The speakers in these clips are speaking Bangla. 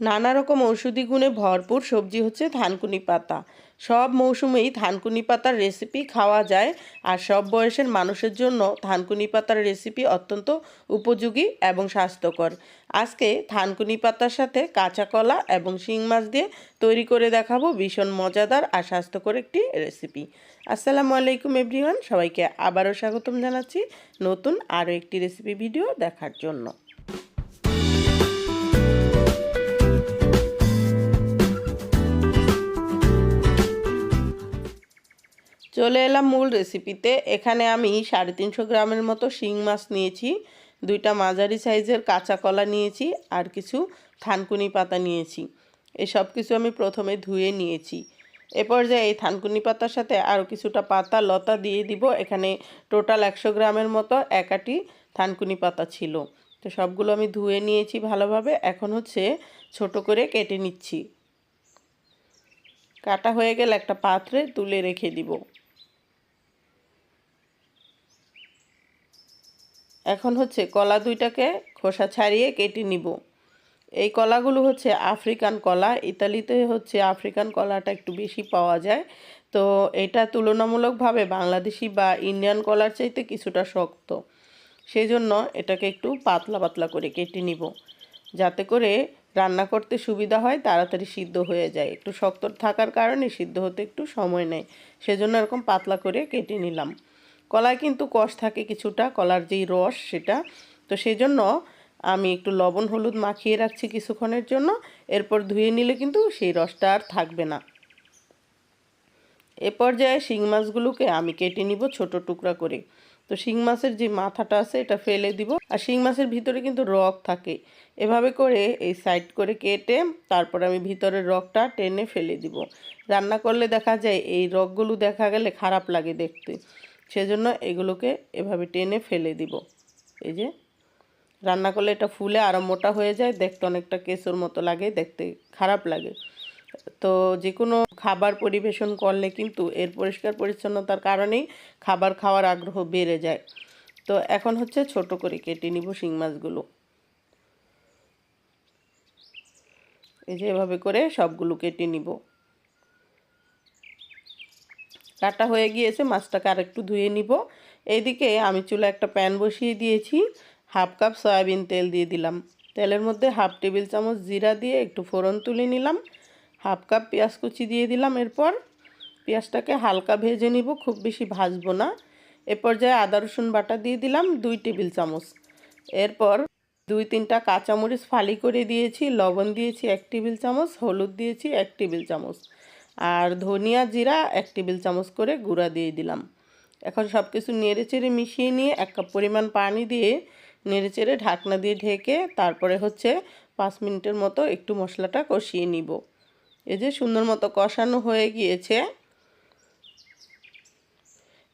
নানা রকম ঔষধি গুণে ভরপুর সবজি হচ্ছে থানকুনি পাতা। সব মৌসুমেই থানকুনি পাতার রেসিপি খাওয়া যায় আর সব বয়সের মানুষের জন্য থানকুনি পাতার রেসিপি অত্যন্ত উপযোগী এবং স্বাস্থ্যকর। আজকে থানকুনি পাতার সাথে কাঁচা কলা এবং শিং মাছ দিয়ে তৈরি করে দেখাবো ভীষণ মজাদার আর স্বাস্থ্যকর একটি রেসিপি আসসালামু আলাইকুম এভরিওয়ান সবাইকে আবারও স্বাগতম জানাচ্ছি নতুন আরও একটি রেসিপি ভিডিও দেখার জন্য। চলে এলাম মূল রেসিপিতে। এখানে আমি সাড়ে তিনশো গ্রামের মতো শিং মাছ নিয়েছি, দুইটা মাঝারি সাইজের কাঁচা কলা নিয়েছি আর কিছু থানকুনি পাতা নিয়েছি। এই সব কিছু আমি প্রথমে ধুয়ে নিয়েছি। এ পর্যায়ে এই থানকুনি পাতার সাথে আরও কিছুটা পাতা লতা দিয়ে দিব। এখানে টোটাল একশো গ্রামের মতো একাটি থানকুনি পাতা ছিল। তো সবগুলো আমি ধুয়ে নিয়েছি ভালোভাবে। এখন হচ্ছে ছোট করে কেটে নিচ্ছি। কাটা হয়ে গেলে একটা পাত্রে তুলে রেখে দিব। এখন হচ্ছে কলা দুইটাকে খোসা ছাড়িয়ে কেটে নিব। এই কলাগুলো হচ্ছে আফ্রিকান কলা। ইতালিতে হচ্ছে আফ্রিকান কলাটা একটু বেশি পাওয়া যায়। তো এটা তুলনামূলকভাবে বাংলাদেশি বা ইন্ডিয়ান কলার চাইতে কিছুটা শক্ত। সেই জন্য এটাকে একটু পাতলা পাতলা করে কেটে নিব। যাতে করে রান্না করতে সুবিধা হয়, তাড়াতাড়ি সিদ্ধ হয়ে যায়। একটু শক্ত থাকার কারণে সিদ্ধ হতে একটু সময় নেয়। সেজন্য এরকম পাতলা করে কেটে নিলাম। কলায় কিন্তু কষ থাকে কিছুটা, কলার যেই রস সেটা। তো সেই জন্য আমি একটু লবণ, হলুদ মাখিয়ে রাখছি কিছুক্ষণের জন্য। এরপর ধুয়ে নিলে কিন্তু সেই রসটা আর থাকবে না। এ পর্যায়ে শিং মাছগুলোকে আমি কেটে নিব ছোট টুকরা করে। তো শিং মাছের যে মাথাটা আছে এটা ফেলে দিব। আর শিং মাছের ভিতরে কিন্তু রক থাকে। এভাবে করে এই সাইড করে কেটে তারপর আমি ভিতরের রকটা টেনে ফেলে দিব। রান্না করলে দেখা যায় এই রকগুলো দেখা গেলে খারাপ লাগে দেখতে। সেজন্য এগুলোকে এভাবে টেনে ফেলে দিব। এই যে, রান্না করলে এটা ফুলে আরও মোটা হয়ে যায়, দেখতে অনেকটা কেঁচোর মতো লাগে, দেখতে খারাপ লাগে। তো যে কোনো খাবার পরিবেশন করলে কিন্তু এর পরিষ্কার পরিচ্ছন্নতার কারণেই খাবার খাওয়ার আগ্রহ বেড়ে যায়। তো এখন হচ্ছে ছোট করে কেটে নিব শিং মাছগুলো। এই যে এভাবে করে সবগুলো কেটে নিব। কাটা হয়ে গিয়েছে, মাছটাকে আর একটু ধুয়ে নিব। এইদিকে আমি চুলা একটা প্যান বসিয়ে দিয়েছি, হাফ কাপ সয়াবিন তেল দিয়ে দিলাম। তেলের মধ্যে হাফ টেবিল চামচ জিরা দিয়ে একটু ফোড়ন তুলে নিলাম, হাফ কাপ পেঁয়াজ কুচি দিয়ে দিলাম। এরপর পেঁয়াজটাকে হালকা ভেজে নিব, খুব বেশি ভাজবো না। এ পর্যায়ে আদা, রসুন বাটা দিয়ে দিলাম দুই টেবিল চামচ। এরপর দুই তিনটা কাঁচামরিচ ফালি করে দিয়েছি, লবণ দিয়েছি এক টেবিল চামচ, হলুদ দিয়েছি এক টেবিল চামচ। আর ধনিয়া জিরা এক টেবিল চামচ করে গুঁড়া দিয়ে দিলাম। এখন সব কিছু নেড়ে চেড়ে মিশিয়ে নিয়ে এক কাপ পরিমাণ পানি দিয়ে নেড়ে চেড়ে ঢাকনা দিয়ে ঢেকে তারপরে হচ্ছে পাঁচ মিনিটের মতো একটু মশলাটা কষিয়ে নিব। এই যে সুন্দর মতো কষানো হয়ে গিয়েছে।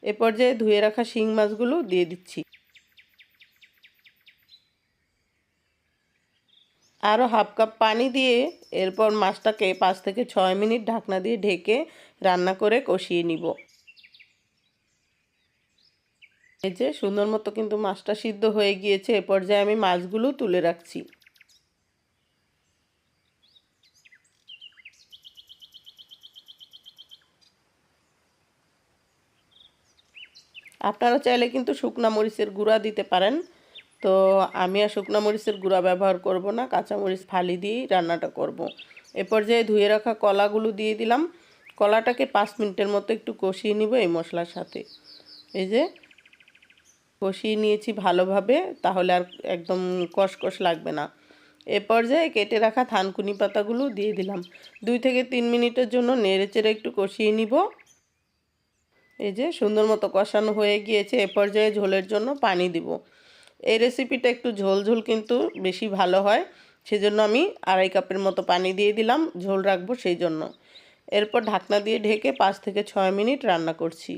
এ পর্যায়ে ধুয়ে রাখা শিং মাছগুলো দিয়ে দিচ্ছি। আরও হাফ কাপ পানি দিয়ে এরপর মাছটাকে পাঁচ থেকে ছয় মিনিট ঢাকনা দিয়ে ঢেকে রান্না করে কষিয়ে নিব। এই যে সুন্দর মতো কিন্তু মাছটা সিদ্ধ হয়ে গিয়েছে, এ পর্যায়ে আমি মাছগুলো তুলে রাখছি। আপনারা চাইলে কিন্তু শুকনা মরিচের গুঁড়া দিতে পারেন। তো আমি আর শুকনো মরিচের গুঁড়া ব্যবহার করব না কাঁচামরিচ ফালি দিয়েই রান্নাটা করব। এ পর্যায়ে ধুয়ে রাখা কলাগুলো দিয়ে দিলাম। কলাটাকে পাঁচ মিনিটের মতো একটু কষিয়ে নিব এই মশলার সাথে। এই যে কষিয়ে নিয়েছি ভালোভাবে, তাহলে আর একদম কষকষ লাগবে না। এ পর্যায়ে কেটে রাখা থানকুনি পাতাগুলো দিয়ে দিলাম। দুই থেকে তিন মিনিটের জন্য নেড়ে চেড়ে একটু কষিয়ে নিব। এই যে সুন্দর মতো কষানো হয়ে গিয়েছে, এ পর্যায়ে ঝোলের জন্য পানি দিব। এই রেসিপিটা একটু ঝোল ঝোল কিন্তু বেশি ভালো হয়। সেজন্য আমি আড়াই কাপের মতো পানি দিয়ে দিলাম, ঝোল রাখব সেই জন্য এরপর ঢাকনা দিয়ে ঢেকে পাঁচ থেকে ছয় মিনিট রান্না করছি।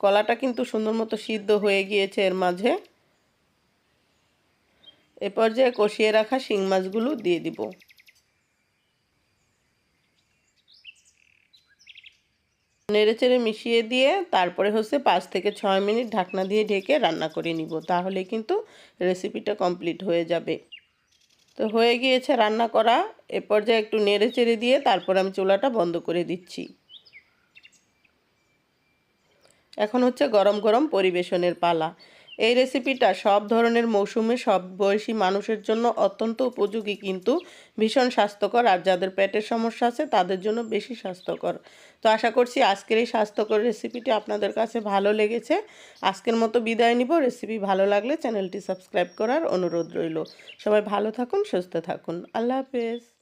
কলাটা কিন্তু সুন্দর মতো সিদ্ধ হয়ে গিয়েছে এর মাঝে। এ পর্যায়ে কষিয়ে রাখা শিং মাছগুলো দিয়ে দিব। নেড়েচেড়ে মিশিয়ে দিয়ে তারপরে হচ্ছে পাঁচ থেকে ছয় মিনিট ঢাকনা দিয়ে ঢেকে রান্না করে নিব, তাহলে কিন্তু রেসিপিটা কমপ্লিট হয়ে যাবে। তো হয়ে গিয়েছে রান্না করা, এ পর্যায়ে একটু নেড়ে চেড়ে দিয়ে তারপর আমি চুলাটা বন্ধ করে দিচ্ছি। এখন হচ্ছে গরম গরম পরিবেশনের পালা। এই রেসিপিটা সব ধরনের মৌসুমে সব বয়সী মানুষের জন্য অত্যন্ত উপযোগী কিন্তু ভীষণ স্বাস্থ্যকর আর যাদের পেটের সমস্যা আছে তাদের জন্য বেশি স্বাস্থ্যকর। তো আশা করছি আজকের এই স্বাস্থ্যকর রেসিপিটি আপনাদের কাছে ভালো লেগেছে। আজকের মতো বিদায় নিব। রেসিপি ভালো লাগলে চ্যানেলটি সাবস্ক্রাইব করার অনুরোধ রইল। সবাই ভালো থাকুন, সুস্থ থাকুন। আল্লাহ হাফেজ।